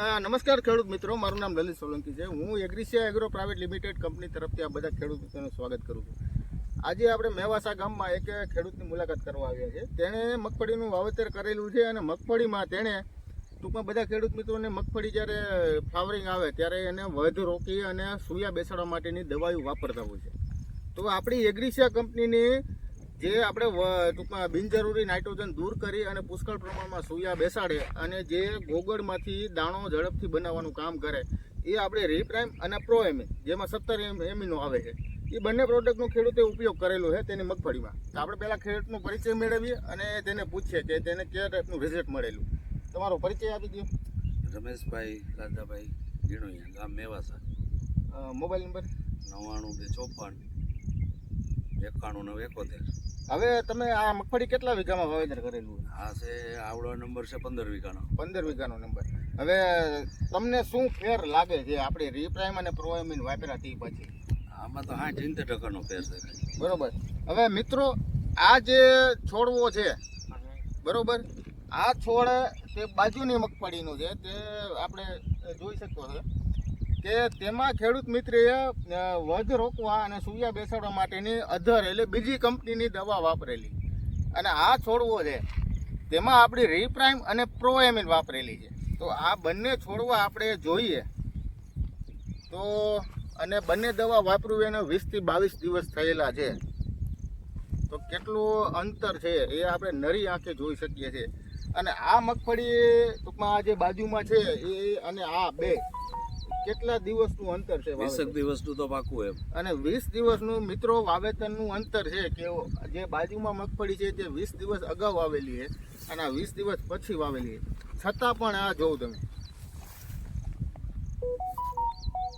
નમસ્કાર ખેડૂત મિત્રો, મારું નામ લલિત સોલંકી છે. હું Agrisia agro private limited company તરફથી આ બધા ખેડૂત મિત્રોનું સ્વાગત કરું છું. આજે આપણે મેવાસા ગામમાં એક ખેડૂતની મુલાકાત કરવા આવ્યા છે. તેણે મગફળીનું વાવેતર કરેલું છે અને મગફળીમાં તેણે ટૂંકમાં બધા ખેડૂત મિત્રોને મગફળી જ્યારે ફ્લાવરિંગ આવે ત્યારે એને વધ રોકી અને સૂયા બેસાડવા માટેની દવાઓ વાપરતા હોય છે. તો આપણી એગ્રીસિયા કંપનીની જે આપણે ટૂંકમાં બિનજરૂરી નાઇટ્રોજન દૂર કરી અને પુષ્કળ પ્રમાણમાં સૂયા બેસાડે અને જે ગોગળમાંથી દાણો ઝડપથી બનાવવાનું કામ કરે એ આપણે રીપ્રાઇમ અને પ્રો એમી જેમાં સત્તર એમીનો આવે છે. એ બંને પ્રોડક્ટનો ખેડૂતે ઉપયોગ કરેલો છે તેની મગફળીમાં. તો આપણે પહેલાં ખેડૂતનો પરિચય મેળવીએ અને તેને પૂછીએ કે તેને કયા ટાઈપનું રિઝલ્ટ મળેલું. તમારો પરિચય આપી દો રમેશભાઈ રાધાભાઈ ગીણોયા ગામ મેવાસા. Mobile number? નવ્વાણું બે ચોપન એકાણું નવ એકોતેર. હવે તમે આ મગફળી કેટલા વીઘામાં વાવેતર કરેલું આ છે આવડો નંબર છે પંદર વીઘાનો. પંદર વીઘાનો નંબર. હવે તમને શું ફેર લાગે છે આપણે રીપ્રાઇમ અને પ્રોએમિન વાપર્યાથી પછી? આમાં તો હા ચિંતા ટકાનો ફેર છે. બરોબર. હવે મિત્રો આ જે છોડવો છે બરોબર? આ છોડ તે બાજુની મગફળીનું છે તે આપણે જોઈ શકતો છો. કે તેમાં ખેડૂત મિત્રએ વધ રોકવા અને સૂયા બેસાડવા માટેની અધર એટલે બીજી કંપનીની દવા વાપરેલી. અને આ છોડવો છે, તેમાં આપણી રીપ્રાઇમ અને પ્રોએમિન વાપરેલી છે. તો આ બંને છોડવા આપણે જોઈએ. તો, અને બંને દવા વાપરવી એને વીસથી બાવીસ દિવસ થયેલા છે. તો કેટલું અંતર છે એ આપણે નરી આંખે જોઈ શકીએ છીએ. અને આ મગફળી ટૂંકમાં આ જે બાજુમાં છે એ અને આ બે. કેટલા દિવસનું અંતર છે વીસક દિવસનું તો પાકું એમ. અને વીસ દિવસનું મિત્રો વાવેતરનું અંતર છે કે જે બાજુમાં મગફળી છે તે વીસ દિવસ અગાઉ વાવેલી છે અને આ વીસ દિવસ પછી વાવેલી છે. છતાં પણ આ જોઉં તમે.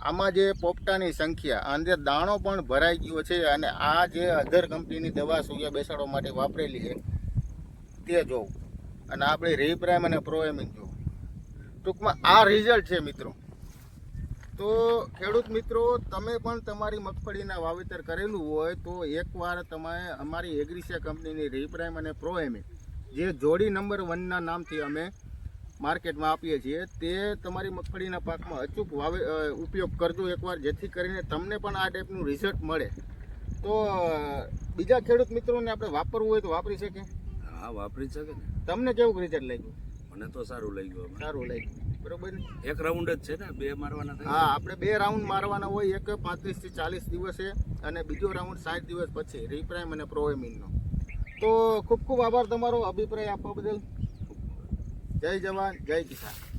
આમાં જે પોપટાની સંખ્યા અંદર દાણો પણ ભરાઈ ગયો છે અને આ જે અધર કંપનીની દવા સૂર્ય બેસાડવા માટે વાપરેલી છે તે જોવું. અને આપણે રીપ્રાઇમ અને પ્રોએમિન જોઉં ટૂંકમાં આ રિઝલ્ટ છે મિત્રો. તો ખેડૂત મિત્રો તમે પણ તમારી મગફળીના વાવેતર કરેલું હોય તો એકવાર તમે અમારી એગ્રીસિયા કંપનીની રીપ્રાઇમ અને પ્રોએમિન જે જોડી નંબર વનના નામથી અમે માર્કેટમાં આપીએ છીએ તે તમારી મગફળીના પાકમાં અચૂક વાવે ઉપયોગ કરજો એકવાર જેથી કરીને તમને પણ આ ટાઈપનું રિઝલ્ટ મળે. તો બીજા ખેડૂત મિત્રોને આપણે વાપરવું હોય તો વાપરી શકે હા વાપરી શકે ને. તમને કેવું રિઝલ્ટ લાગ્યું? મને તો સારું લાગ્યું. સારું લાગ્યું. બરોબર? એક રાઉન્ડ જ છે ને? બે મારવાના હા, આપણે બે રાઉન્ડ મારવાના હોય, એક પાંત્રીસથી ચાલીસ દિવસે અને બીજો રાઉન્ડ સાઠ દિવસ પછી રીપ્રાઇમ અને પ્રોએમિનનો તો ખૂબ ખૂબ આભાર તમારો, અભિપ્રાય આપવા બદલ. જય જવાન, જય કિસાન.